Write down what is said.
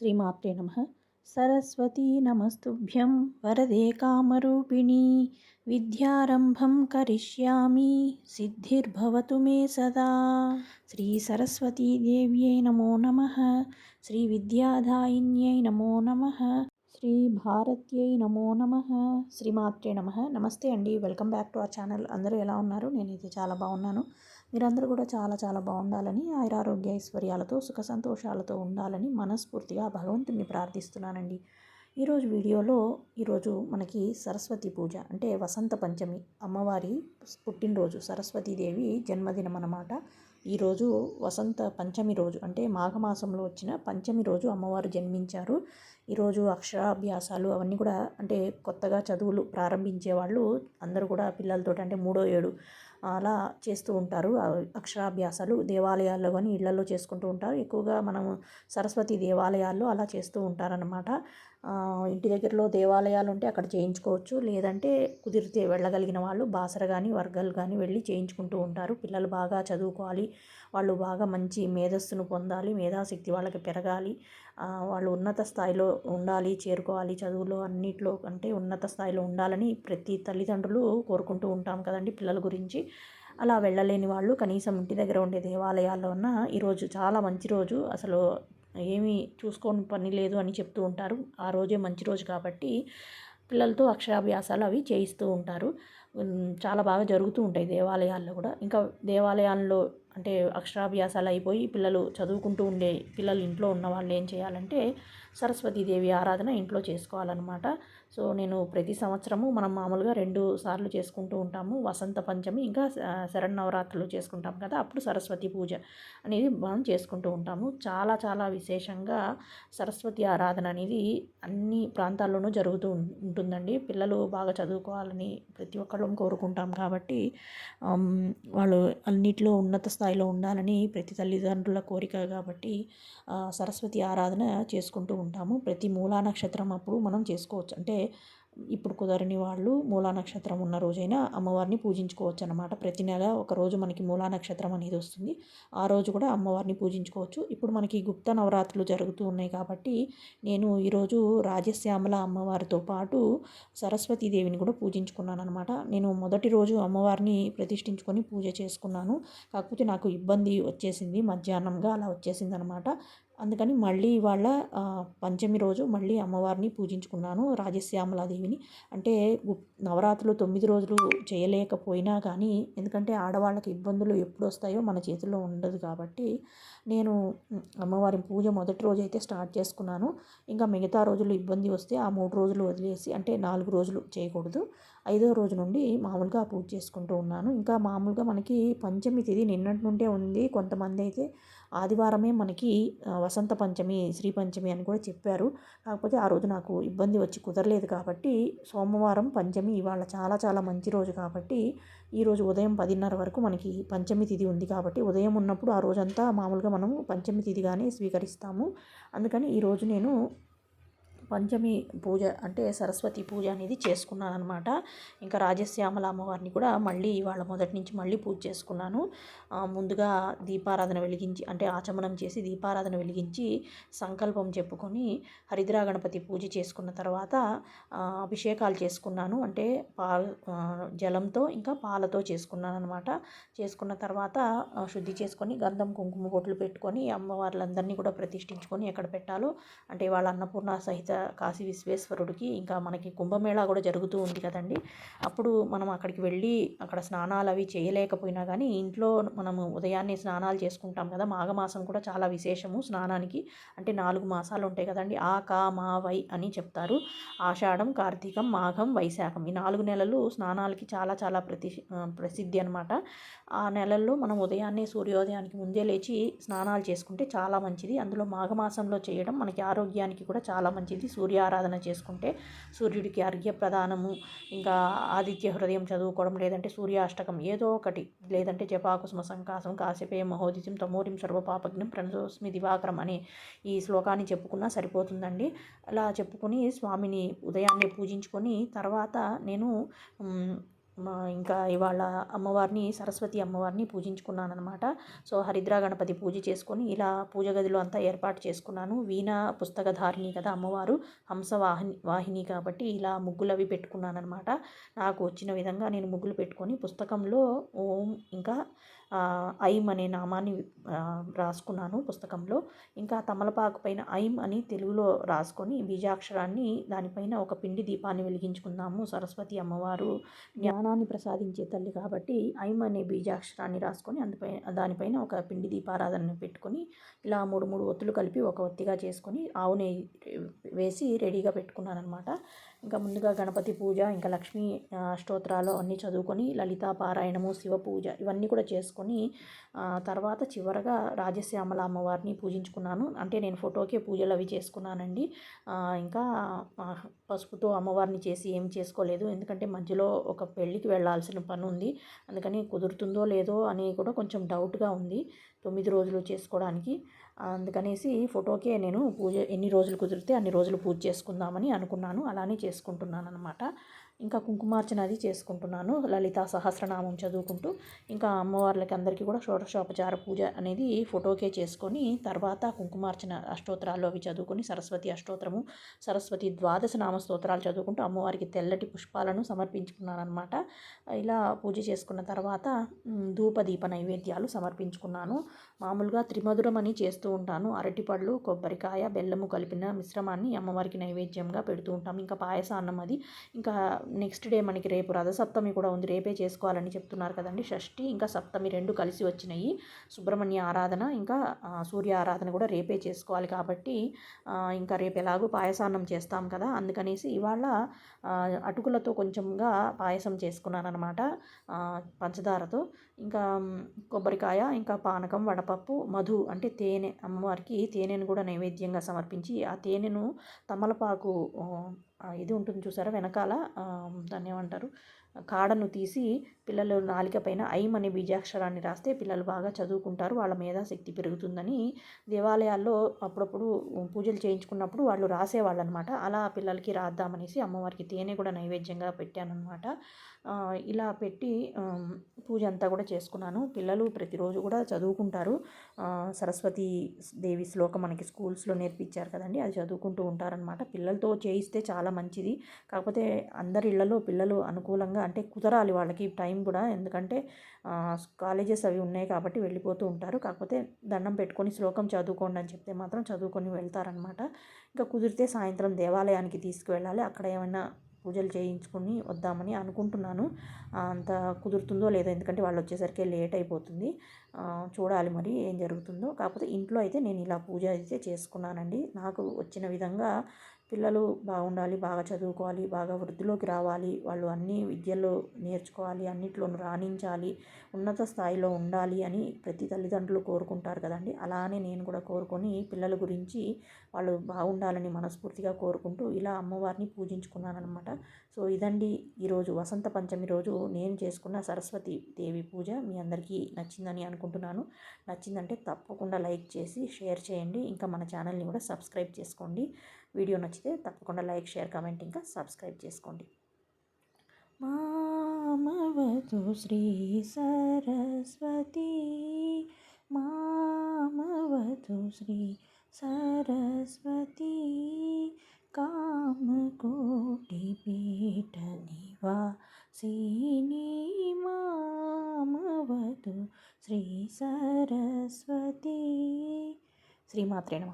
శ్రీమాత్రే నమ. సరస్వతీ నమస్తుభ్యం. వరదే కామరూపిణీ. విద్యారంభం కరిష్యామి. సిద్ధిర్భవతు మే సదా. శ్రీ సరస్వతీదేవ్యై నమో నమ. శ్రీ విద్యాధాయిన్యై నమో నమ. శ్రీ భారత్యై నమో నమ. శ్రీమాత్రే నమ. నమస్తే అండి. Welcome back to our channel. అందరూ ఎలా ఉన్నారు? నేనైతే చాలా బాగున్నాను. మీరందరూ కూడా చాలా చాలా బాగుండాలని ఆయురారోగ్య ఐశ్వర్యాలతో సుఖ సంతోషాలతో ఉండాలని మనస్ఫూర్తిగా భగవంతుని ప్రార్థిస్తున్నానండి. ఈరోజు వీడియోలో ఈరోజు మనకి సరస్వతి పూజ అంటే వసంత పంచమి అమ్మవారి పుట్టినరోజు సరస్వతీదేవి జన్మదినం అన్నమాట. ఈరోజు వసంత పంచమి రోజు అంటే మాఘమాసంలో వచ్చిన పంచమి రోజు అమ్మవారు జన్మించారు. ఈరోజు అక్షరాభ్యాసాలు అవన్నీ కూడా అంటే కొత్తగా చదువులు ప్రారంభించే వాళ్ళు అందరూ కూడా పిల్లలతో అంటే మూడో ఏడు అలా చేస్తూ ఉంటారు. అక్షరాభ్యాసాలు దేవాలయాల్లో కానీ ఇళ్ళలో చేసుకుంటూ ఉంటారు. ఎక్కువగా మనం సరస్వతి దేవాలయాల్లో అలా చేస్తూ ఉంటారనమాట ఇంటి దగ్గరలో దేవాలయాలు ఉంటే అక్కడ చేయించుకోవచ్చు. లేదంటే కుదిరితే వెళ్ళగలిగిన వాళ్ళు బాసర కానీ వర్గాలు కానీ వెళ్ళి చేయించుకుంటూ ఉంటారు. పిల్లలు బాగా చదువుకోవాలి. వాళ్ళు బాగా మంచి మేధస్సును పొందాలి. మేధాశక్తి వాళ్ళకి పెరగాలి. వాళ్ళు ఉన్నత స్థాయిలో ఉండాలి చేరుకోవాలి. చదువులో అన్నిట్లో అంటే ఉన్నత స్థాయిలో ఉండాలని ప్రతి తల్లిదండ్రులు కోరుకుంటూ ఉంటాం కదండి పిల్లల గురించి. అలా వెళ్ళలేని వాళ్ళు కనీసం ఇంటి దగ్గర ఉండే దేవాలయాల్లో ఉన్న ఈరోజు చాలా మంచి రోజు. అసలు ఏమీ చూసుకోని పని లేదు అని చెప్తూ ఉంటారు. ఆ రోజే మంచి రోజు కాబట్టి పిల్లలతో అక్షరాభ్యాసాలు అవి చేయిస్తూ ఉంటారు. చాలా బాగా జరుగుతూ ఉంటాయి దేవాలయాల్లో కూడా. ఇంకా దేవాలయాల్లో అంటే అక్షరాభ్యాసాలు అయిపోయి పిల్లలు చదువుకుంటూ ఉండే పిల్లలు ఇంట్లో ఉన్న వాళ్ళు ఏం చేయాలంటే సరస్వతీదేవి ఆరాధన ఇంట్లో చేసుకోవాలన్నమాట. సో నేను ప్రతి సంవత్సరము మనం మామూలుగా రెండు సార్లు చేసుకుంటూ ఉంటాము. వసంత పంచమి ఇంకా శరన్నవరాత్రులు చేసుకుంటాం కదా అప్పుడు సరస్వతి పూజ అనేది మనం చేసుకుంటూ ఉంటాము. చాలా చాలా విశేషంగా సరస్వతి ఆరాధన అనేది అన్ని ప్రాంతాల్లోనూ జరుగుతూ ఉంటుందండి. పిల్లలు బాగా చదువుకోవాలని ప్రతి ఒక్కళ్ళం కోరుకుంటాం కాబట్టి వాళ్ళు అన్నిట్లో ఉన్నత స్థాయిలో ఉండాలని ప్రతి తల్లిదండ్రుల కోరిక కాబట్టి సరస్వతి ఆరాధన చేసుకుంటూ ఉంటాము. ప్రతి మూలా నక్షత్రం అప్పుడు మనం చేసుకోవచ్చు. అంటే ఇప్పుడు కుదరని వాళ్ళు మూలా నక్షత్రం ఉన్న రోజైనా అమ్మవారిని పూజించుకోవచ్చు అనమాట ప్రతి నెల ఒక రోజు మనకి మూలా నక్షత్రం అనేది వస్తుంది. ఆ రోజు కూడా అమ్మవారిని పూజించుకోవచ్చు. ఇప్పుడు మనకి గుప్త నవరాత్రులు జరుగుతూ ఉన్నాయి కాబట్టి నేను ఈరోజు రాజశ్యామల అమ్మవారితో పాటు సరస్వతీదేవిని కూడా పూజించుకున్నాను అనమాట నేను మొదటి రోజు అమ్మవారిని ప్రతిష్ఠించుకొని పూజ చేసుకున్నాను. కాకపోతే నాకు ఇబ్బంది వచ్చేసింది. మధ్యాహ్నంగా అలా వచ్చేసింది అనమాట అందుకని మళ్ళీ ఇవాళ పంచమి రోజు మళ్ళీ అమ్మవారిని పూజించుకున్నాను రాజశ్యామలాదేవిని. అంటే నవరాత్రులు తొమ్మిది రోజులు చేయలేకపోయినా కానీ ఎందుకంటే ఆడవాళ్ళకి ఇబ్బందులు ఎప్పుడు వస్తాయో మన చేతిలో ఉండదు కాబట్టి నేను అమ్మవారి పూజ మొదటి రోజు అయితే స్టార్ట్ చేసుకున్నాను. ఇంకా మిగతా రోజులు ఇబ్బంది వస్తే ఆ మూడు రోజులు వదిలేసి అంటే నాలుగు రోజులు చేయకూడదు. ఐదో రోజు నుండి మామూలుగా పూజ చేసుకుంటూ ఉన్నాను. ఇంకా మామూలుగా మనకి పంచమి తేదీ నిన్నటి నుండే ఉంది. కొంతమంది అయితే ఆదివారమే మనకి వసంత పంచమి శ్రీ పంచమి అని కూడా చెప్పారు. కాకపోతే ఆ రోజు నాకు ఇబ్బంది వచ్చి కుదరలేదు కాబట్టి సోమవారం పంచమి ఇవాళ చాలా చాలా మంచి రోజు కాబట్టి ఈరోజు ఉదయం పదిన్నర వరకు మనకి పంచమి తిథి ఉంది కాబట్టి ఉదయం ఉన్నప్పుడు ఆ రోజంతా మామూలుగా మనము పంచమి తిథిగానే స్వీకరిస్తాము. అందుకని ఈరోజు నేను పంచమి పూజ అంటే సరస్వతి పూజ అనేది చేసుకున్నాను అనమాట ఇంకా రాజశ్యామల అమ్మవారిని కూడా మళ్ళీ ఇవాళ మొదటి నుంచి మళ్ళీ పూజ చేసుకున్నాను. ముందుగా దీపారాధన వెలిగించి అంటే ఆచమనం చేసి దీపారాధన వెలిగించి సంకల్పం చెప్పుకొని హరిద్రా గణపతి పూజ చేసుకున్న తర్వాత అభిషేకాలు చేసుకున్నాను. అంటే పాల జలంతో ఇంకా పాలతో చేసుకున్నాను అనమాట చేసుకున్న తర్వాత శుద్ధి చేసుకొని గంధం కుంకుమ బొట్లు పెట్టుకొని అమ్మవార్లందరినీ కూడా ప్రతిష్ఠించుకొని ఎక్కడ పెట్టాలో అంటే వాళ్ళ అన్నపూర్ణ సహిత కాశీ విశ్వేశ్వరుడికి ఇంకా మనకి కుంభమేళా కూడా జరుగుతూ ఉంది కదండి. అప్పుడు మనం అక్కడికి వెళ్ళి అక్కడ స్నానాలు అవి చేయలేకపోయినా కానీ ఇంట్లో మనము ఉదయాన్నే స్నానాలు చేసుకుంటాం కదా మాఘమాసం కూడా చాలా విశేషము స్నానానికి. అంటే నాలుగు మాసాలు ఉంటాయి కదండి. ఆ కా మా వై అని చెప్తారు. ఆషాఢం కార్తీకం మాఘం వైశాఖం ఈ నాలుగు నెలలు స్నానాలకి చాలా చాలా ప్రతి ప్రసిద్ధి అనమాట ఆ నెలల్లో మనం ఉదయాన్నే సూర్యోదయానికి ముందే లేచి స్నానాలు చేసుకుంటే చాలా మంచిది. అందులో మాఘమాసంలో చేయడం మనకి ఆరోగ్యానికి కూడా చాలా మంచిది. సూర్య ఆరాధన చేసుకుంటే సూర్యుడికి అర్ఘ్య ప్రదానము ఇంకా ఆదిత్య హృదయం చదువుకోవడం లేదంటే సూర్యాష్టకం ఏదో ఒకటి లేదంటే జపాకుసుమ సంకాసం కాశ్యపేయ మహోదిత్యం తమోరిం సర్వపాపజ్ఞం ప్రణదోస్మి దివాకరం అనే ఈ శ్లోకాన్ని చెప్పుకున్నా సరిపోతుందండి. అలా చెప్పుకుని స్వామిని ఉదయాన్నే పూజించుకొని తర్వాత నేను ఇంకా ఇవాళ అమ్మవారిని సరస్వతి అమ్మవారిని పూజించుకున్నాను అనమాట సో హరిద్రా గణపతి పూజ చేసుకొని ఇలా పూజ గదిలో అంతా ఏర్పాటు చేసుకున్నాను. వీణ పుస్తకధారిణి కదా అమ్మవారు హంస వాహిని వాహిని కాబట్టి ఇలా ముగ్గులు అవి పెట్టుకున్నాను అనమాట నాకు వచ్చిన విధంగా నేను ముగ్గులు పెట్టుకొని పుస్తకంలో ఓం ఇంకా ఐం అనే నామాన్ని రాసుకున్నాను పుస్తకంలో. ఇంకా తమలపాకు పైన ఐం అని తెలుగులో రాసుకొని బీజాక్షరాన్ని దానిపైన ఒక పిండి దీపాన్ని వెలిగించుకుందాము. సరస్వతి అమ్మవారు జ్ఞానాన్ని ప్రసాదించే తల్లి కాబట్టి ఐం అనే బీజాక్షరాన్ని రాసుకొని అందుపై దానిపైన ఒక పిండి దీపారాధనని పెట్టుకొని ఇలా మూడు మూడు ఒత్తులు కలిపి ఒక ఒత్తిగా చేసుకొని ఆవు నెయ్యి వేసి రెడీగా పెట్టుకున్నాను అనమాట ఇంకా ముందుగా గణపతి పూజ ఇంకా లక్ష్మీ స్తోత్రాలు అన్నీ చదువుకొని లలితా పారాయణము శివ పూజ ఇవన్నీ కూడా చేసుకొని తర్వాత చివరగా రాజశ్యామల అమ్మవారిని పూజించుకున్నాను. అంటే నేను ఫోటోకే పూజలు అవి చేసుకున్నానండి. ఇంకా పసుపుతో అమ్మవారిని చేసి ఏం చేసుకోలేదు. ఎందుకంటే మధ్యలో ఒక పెళ్ళికి వెళ్ళాల్సిన పని ఉంది. అందుకని కుదురుతుందో లేదో అని కూడా కొంచెం డౌట్గా ఉంది. తొమ్మిది రోజులు చేసుకోవడానికి. అందుకనేసి ఫోటోకే నేను పూజ ఎన్ని రోజులు కుదిరితే అన్ని రోజులు పూజ చేసుకుందామని అనుకున్నాను. అలానే చేసుకుంటున్నాను అనమాట ఇంకా కుంకుమార్చన అది చేసుకుంటున్నాను. లలితా సహస్రనామం చదువుకుంటూ ఇంకా అమ్మవార్లకి అందరికీ కూడా షోడశోపచార పూజ అనేది ఫోటోకే చేసుకొని తర్వాత కుంకుమార్చన అష్టోత్తరాలు అవి చదువుకొని సరస్వతి అష్టోత్తరము సరస్వతి ద్వాదశ నామ స్తోత్రాలు చదువుకుంటూ అమ్మవారికి తెల్లటి పుష్పాలను సమర్పించుకున్నాను అనమాట ఇలా పూజ చేసుకున్న తర్వాత ధూపదీప నైవేద్యాలు సమర్పించుకున్నాను. మామూలుగా త్రిమధురం అని చేస్తూ ఉంటాను. అరటిపళ్ళు కొబ్బరికాయ బెల్లము కలిపిన మిశ్రమాన్ని అమ్మవారికి నైవేద్యంగా పెడుతూ ఉంటాం. ఇంకా పాయసాన్నం అది. ఇంకా నెక్స్ట్ డే మనకి రేపు రథసప్తమి కూడా ఉంది. రేపే చేసుకోవాలని చెప్తున్నారు కదండి. షష్ఠి ఇంకా సప్తమి రెండు కలిసి వచ్చినాయి. సుబ్రహ్మణ్య ఆరాధన ఇంకా సూర్య ఆరాధన కూడా రేపే చేసుకోవాలి కాబట్టి ఇంకా రేపు ఎలాగో పాయసాన్నం చేస్తాం కదా. అందుకనేసి ఇవాళ అటుకులతో కొంచెంగా పాయసం చేసుకున్నానమాట అనమాట పంచదారతో. ఇంకా కొబ్బరికాయ ఇంకా పానకం వడపప్పు మధు అంటే తేనె అమ్మవారికి తేనెను కూడా నైవేద్యంగా సమర్పించి ఆ తేనెను తమలపాకు ఇది ఉంటుంది చూసారా? వెనకాల దాన్ని ఏమంటారు? కాడను తీసి పిల్లలు నాలిక పైన ఐం అనే బీజాక్షరాన్ని రాస్తే పిల్లలు బాగా చదువుకుంటారు వాళ్ళ మేధాశక్తి పెరుగుతుందని దేవాలయాల్లో అప్పుడప్పుడు పూజలు చేయించుకున్నప్పుడు వాళ్ళు రాసేవాళ్ళు అనమాట అలా పిల్లలకి రాద్దామనేసి అమ్మవారికి తేనె కూడా నైవేద్యంగా పెట్టాను అనమాట ఇలా పెట్టి పూజ అంతా కూడా చేసుకున్నాను. పిల్లలు ప్రతిరోజు కూడా చదువుకుంటారు. సరస్వతి దేవి శ్లోకం మనకి స్కూల్స్లో నేర్పించారు కదండి అది చదువుకుంటూ ఉంటారనమాట. పిల్లలతో చేయిస్తే చాలా మంచిది. కాకపోతే అందరి ఇళ్ళలో పిల్లలు అనుకూలంగా అంటే కుదరాలి వాళ్ళకి టైం కూడా. ఎందుకంటే కాలేజెస్ అవి ఉన్నాయి కాబట్టి వెళ్ళిపోతూ ఉంటారు. కాకపోతే దండం పెట్టుకొని శ్లోకం చదువుకోండి అని చెప్తే మాత్రం చదువుకొని వెళ్తారనమాట. ఇంకా కుదిరితే సాయంత్రం దేవాలయానికి తీసుకువెళ్ళాలి. అక్కడ ఏమైనా పూజలు చేయించుకుని వద్దామని అనుకుంటున్నాను. అంత కుదురుతుందో లేదో ఎందుకంటే వాళ్ళు వచ్చేసరికి లేట్ అయిపోతుంది. చూడాలి మరి ఏం జరుగుతుందో. కాకపోతే ఇంట్లో అయితే నేను ఇలా పూజ అయితే చేసుకున్నానండి. నాకు వచ్చిన విధంగా పిల్లలు బాగుండాలి బాగా చదువుకోవాలి బాగా వృద్ధిలోకి రావాలి వాళ్ళు అన్ని విద్యలో నేర్చుకోవాలి అన్నిట్లోనూ రాణించాలి ఉన్నత స్థాయిలో ఉండాలి అని ప్రతి తల్లిదండ్రులు కోరుకుంటారు కదండి. అలానే నేను కూడా కోరుకొని పిల్లల గురించి వాళ్ళు బాగుండాలని మనస్ఫూర్తిగా కోరుకుంటూ ఇలా అమ్మవారిని పూజించుకున్నాను అనమాట సో ఇదండి ఈరోజు వసంత పంచమి రోజు నేను చేసుకున్న సరస్వతి దేవి పూజ. మీ అందరికీ నచ్చిందని అనుకుంటున్నాను. నచ్చిందంటే తప్పకుండా లైక్ చేసి షేర్ చేయండి. ఇంకా మన ఛానల్ని కూడా సబ్స్క్రైబ్ చేసుకోండి. వీడియో నచ్చితే తప్పకుండా లైక్ షేర్ కామెంట్ ఇంకా సబ్స్క్రైబ్ చేసుకోండి. మామవతు శ్రీ సరస్వతి మామవతు శ్రీ సరస్వతి కామకోటి పీఠ నివాసిని మామవతు శ్రీ సరస్వతి. శ్రీమాత్రే నమ.